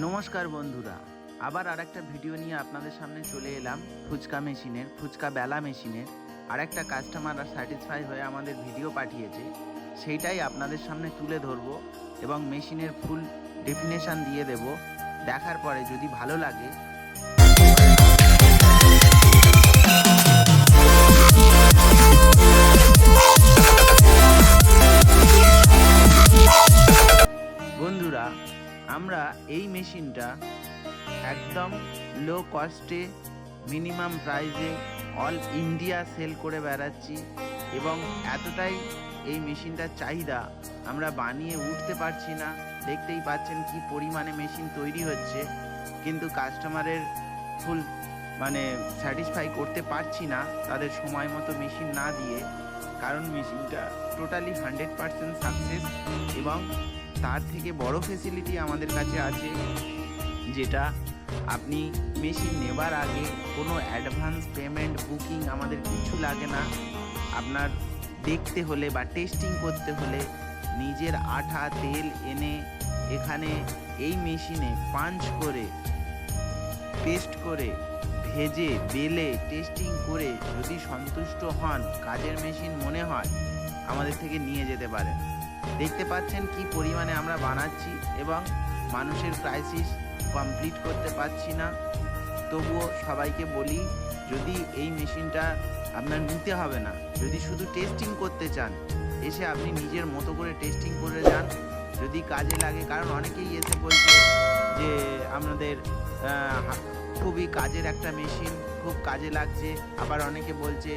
নমস্কার বন্ধুরা, আবার আর একটা ভিডিও নিয়ে আপনাদের সামনে চলে এলাম, ফুচকা মেশিনের, ফুচকা বেলা মেশিনের। আর একটা কাস্টমার স্যাটিসফাই হয়ে আমাদের ভিডিও পাঠিয়েছে, সেইটাই আপনাদের সামনে তুলে ধরব এবং মেশিনের ফুল ডেফিনেশান দিয়ে দেব। দেখার পরে যদি ভালো লাগে লো কস্টে মিনিমাম প্রাইসে অল ইন্ডিয়া সেল করে বেড়াচ্ছি এবং এতটাই এই মেশিনটার চাহিদা আমরা বানিয়ে উঠতে পারছি না। দেখতেই পাচ্ছেন কি পরিমাণে মেশিন তৈরি হচ্ছে, কিন্তু কাস্টমারের ফুল মানে স্যাটিসফাই করতে পারছি না তাদের সময় মতো মেশিন না দিয়ে, কারণ মেশিনটা টোটালি হান্ড্রেড পারসেন্ট সাকসেস এবং তার থেকে বড় ফেসিলিটি আমাদের কাছে আছে, যেটা আপনি মেশিন নেবার আগে কোনো অ্যাডভান্স পেমেন্ট বুকিং আমাদের কিছু লাগে না। আপনার দেখতে হলে বা টেস্টিং করতে হলে নিজের আঠা তেল এনে এখানে এই মেশিনে পাঞ্চ করে পেস্ট করে, ভেজে, বেলে টেস্টিং করে যদি সন্তুষ্ট হন, কাজের মেশিন মনে হয়, আমাদের থেকে নিয়ে যেতে পারেন। দেখতে পাচ্ছেন কি পরিমাণে আমরা বানাচ্ছি এবং মানুষের ক্রাইসিস কমপ্লিট করতে পারছি না। তবুও সবাইকে বলি, যদি এই মেশিনটা আপনার নিতে হবে না, যদি শুধু টেস্টিং করতে চান, এসে আপনি নিজের মতো করে টেস্টিং করে যান। যদি কাজে লাগে, কারণ অনেকেই এসে বলছে যে আমাদের খুবই কাজের একটা মেশিন, খুব কাজে লাগছে। আবার অনেকে বলছে,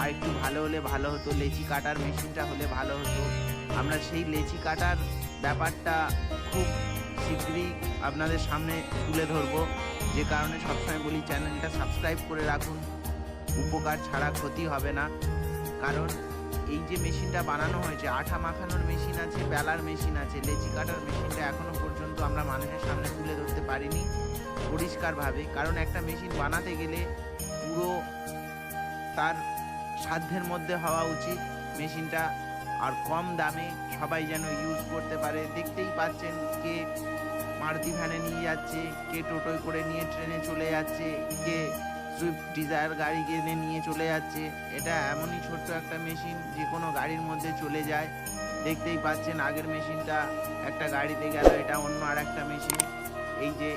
আর একটু ভালো হলে ভালো হতো, লেচি কাটার মেশিনটা হলে ভালো হতো। আমরা সেই লেচি কাটার ব্যাপারটা খুব শীঘ্রই আপনাদের সামনে তুলে ধরবো। যে কারণে সবসময় বলি, চ্যানেলটা সাবস্ক্রাইব করে রাখুন। উপকার ছাড়া ক্ষতি হবে না। কারণ এই যে মেশিনটা বানানো হয়েছে, আঠা মাখানোর মেশিন আছে, বেলার মেশিন আছে, লেচি কাটার মেশিনটা এখনও পর্যন্ত আমরা মানুষের সামনে তুলে ধরতে পারিনি পরিষ্কারভাবে। কারণ একটা মেশিন বানাতে গেলে পুরো তার সাধ্যের মধ্যে হওয়া উচিত মেশিনটা আর কম দামে সবাই যেন ইউজ করতে পারে। দেখতেই পাচ্ছেন কে মারুতি ভ্যানে নিয়ে যাচ্ছে, কে টোটোয় করে নিয়ে ট্রেনে চলে যাচ্ছে, কে সুইফট ডিজায়ার গাড়ি কিনে নিয়ে চলে যাচ্ছে। এটা এমনই ছোট্ট একটা মেশিন যে কোনো গাড়ির মধ্যে চলে যায়। দেখতেই পাচ্ছেন আগের মেশিনটা একটা গাড়িতে গেল, এটা অন্য আর একটা মেশিন এই যে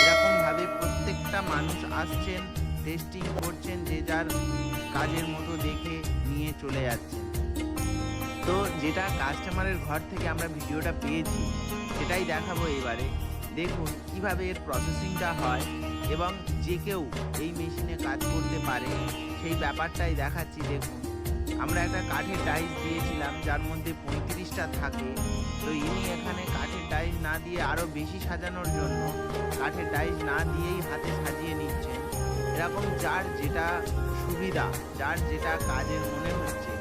এরকমভাবে প্রত্যেকটা মানুষ আসছেন টেস্টিং করছেন, যে যার কাজের মতো দেখে নিয়ে চলে যাচ্ছেন। তো যেটা কাস্টমারের ঘর থেকে আমরা ভিডিওটা পেয়েছি, সেটাই দেখাবো এবারে। দেখুন কীভাবে এর প্রসেসিংটা হয় এবং যে কেউ এই মেশিনে কাজ করতে পারে, সেই ব্যাপারটাই দেখাচ্ছি। দেখুন, আমরা একটা কাঠের ডাইস দিয়েছিলাম, যার মধ্যে পঁয়ত্রিশটা থাকে। তো ইনি এখানে কাঠের ডাইস না দিয়ে আরও বেশি সাজানোর জন্য কাঠের ডাইস না দিয়েই হাতে সাজিয়ে নিচ্ছেন। এরকম যার যেটা সুবিধা, যার যেটা কাজের মনে হচ্ছে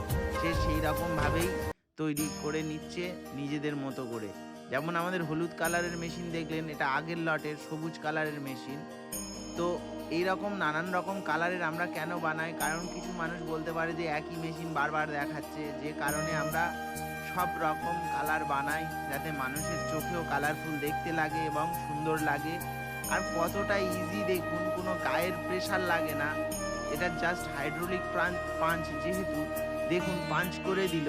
সে সেই রকমভাবেই তৈরি করে নিচ্ছে নিজেদের মতো করে। যেমন আমাদের হলুদ কালারের মেশিন দেখলেন, এটা আগের লটের সবুজ কালারের মেশিন। তো এই রকম নানান রকম কালারের আমরা কেন বানাই? কারণ কিছু মানুষ বলতে পারে যে একই মেশিন বারবার দেখাচ্ছে, যে কারণে আমরা সব রকম কালার বানাই যাতে মানুষের চোখেও কালারফুল দেখতে লাগে এবং সুন্দর লাগে। আর কতটা ইজি দেখুন, কোনো গায়ের প্রেশার লাগে না। এটা জাস্ট হাইড্রোলিক পাঞ্চ যেহেতু দেখুন পাঞ্চ করে দিল,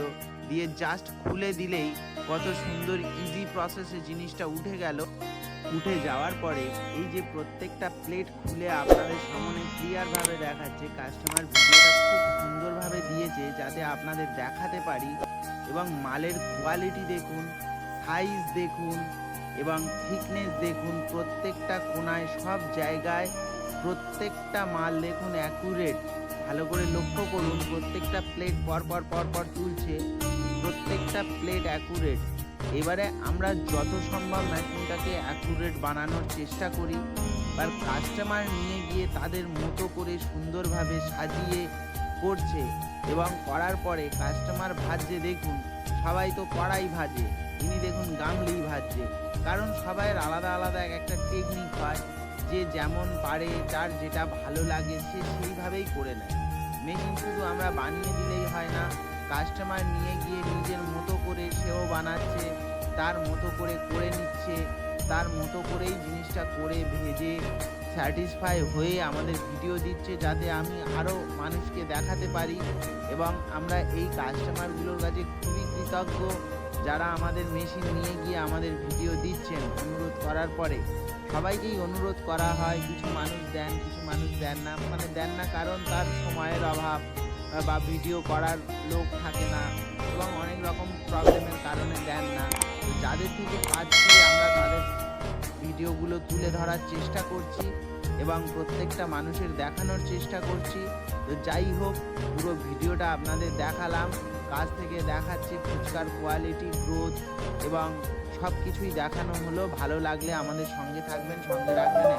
দিয়ে জাস্ট খুলে দিলেই কত সুন্দর ইজি প্রসেসে জিনিসটা উঠে গেল। উঠে যাওয়ার পরে এই যে প্রত্যেকটা প্লেট খুলে আপনাদের সামনে ক্লিয়ারভাবে দেখাচ্ছে কাস্টমার ভিডিওটা খুব সুন্দরভাবে দিয়েছে যাতে আপনাদের দেখাতে পারি। এবং মালের কোয়ালিটি দেখুন সাইজ দেখুন, এবং থিকনেস দেখুন, প্রত্যেকটা কোনায় সব জায়গায় প্রত্যেকটা মাল দেখুন অ্যাকুরেট ভালো করে লক্ষ্য করুন, প্রত্যেকটা প্লেট পরপর পরপর তুলছে, প্রত্যেকটা প্লেট অ্যাকুরেট এবারে আমরা যত সম্ভব মেশিনটাকে অ্যাকুরেট বানানোর চেষ্টা করি, আর কাস্টমার নিয়ে গিয়ে তাদের মতো করে সুন্দরভাবে সাজিয়ে করছে। এবং করার পরে কাস্টমার ভাজছে, দেখুন, সবাই তো কড়াই ভাজে, ইনি দেখুন গামলি ভাজছে। কারণ সবাইয়ের আলাদা আলাদা এক একটা টেকনিক হয়। যে যেমন পারে, যার যেটা ভালো লাগে সে সেইভাবেই করে নেয়। মেশিন শুধু আমরা বানিয়ে দিলেই হয় না কাস্টমার নিয়ে গিয়ে নিজের মতো করে সেও বানাচ্ছে, তার মতো করে করে নিচ্ছে, তার মতো করেই জিনিসটা করে ভেজে স্যাটিসফাই হয়ে আমাদের ভিডিও দিচ্ছে যাতে আমি আরও মানুষকে দেখাতে পারি এবং আমরা এই কাস্টমারগুলোর কাছে খুবই কৃতজ্ঞ, যারা আমাদের মেশিন নিয়ে গিয়ে আমাদের ভিডিও দিচ্ছেন অনুরোধ করার পরে। সবাইকেই অনুরোধ করা হয়, কিছু মানুষ দেন, কিছু মানুষ দেন না। মানে দেন না কারণ তার সময়ের অভাব বা ভিডিও করার লোক থাকে না এবং অনেক রকম প্রবলেমের কারণে দেন না। তো যাদের থেকে পাচ্ছি আমরা তাদের ভিডিওগুলো তুলে ধরার চেষ্টা করছি এবং প্রত্যেকটা মানুষের দেখানোর চেষ্টা করছি। তো যাই হোক, পুরো ভিডিওটা আপনাদের দেখালাম। কাছ থেকে দেখাচ্ছি ফুচকার কোয়ালিটি গ্রোথ এবং সব কিছুই দেখানো হলো। ভালো লাগলে আমাদের সঙ্গে থাকবেন সঙ্গে রাখবেন